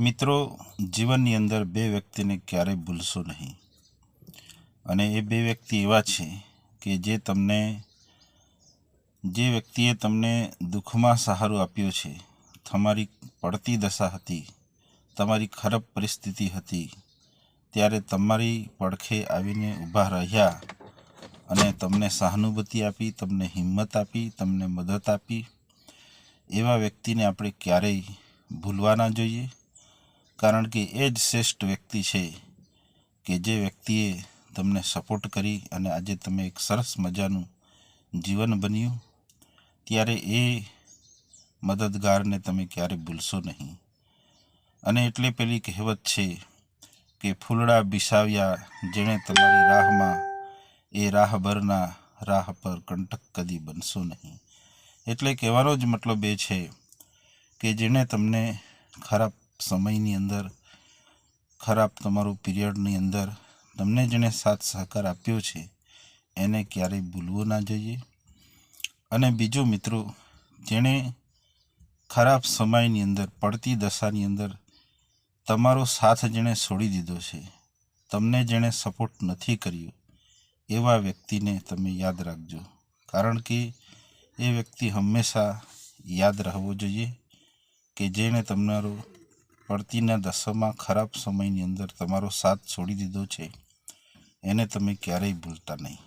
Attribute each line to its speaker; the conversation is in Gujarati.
Speaker 1: મિત્રો, જીવનની અંદર બે વ્યક્તિને ક્યારેય ભૂલશો નહીં. અને એ બે વ્યક્તિ એવા છે કે જે તમને, જે વ્યક્તિએ તમને દુઃખમાં સહારો આપ્યો છે, તમારી પડતી દશા હતી, તમારી ખરાબ પરિસ્થિતિ હતી, ત્યારે તમારી પડખે આવીને ઊભા રહ્યા અને તમને સહાનુભૂતિ આપી, તમને હિંમત આપી, તમને મદદ આપી, એવા વ્યક્તિને આપણે ક્યારેય ભૂલવા ના જોઈએ. કારણ કે એ જ શ્રેષ્ઠ વ્યક્તિ છે કે જે વ્યક્તિએ તમને સપોર્ટ કરી અને આજે તમે એક સરસ મજાનું જીવન બન્યું, ત્યારે એ મદદગારને તમે ક્યારે ભૂલશો નહીં. અને એટલે પેલી કહેવત છે કે ફૂલડા બિસાવ્યા જેણે તમારી રાહમાં, એ રાહભરના રાહ પર કંટક કદી બનશો નહીં. એટલે કહેવાનો જ મતલબ એ છે કે જેણે તમને ખરાબ સમયની અંદર, ખરાબ તમારું પીરિયડની અંદર, તમને જેણે સાથ સહકાર આપ્યો છે, એને ક્યારેય ભૂલવો ના જોઈએ. અને બીજું મિત્રો, જેણે ખરાબ સમયની અંદર, પડતી દશાની અંદર, તમારો સાથ જેણે છોડી દીધો છે, તમને જેણે સપોર્ટ નથી કર્યો, એવા વ્યક્તિને તમે યાદ રાખજો. કારણ કે, એ વ્યક્તિ હંમેશા યાદ રહેવો જોઈએ કે જેણે તમારો પડતીના દસમા ખરાબ સમયની અંદર તમારો સાથ છોડી દીધો છે. એને તમે ક્યારેય ભૂલતા નહીં.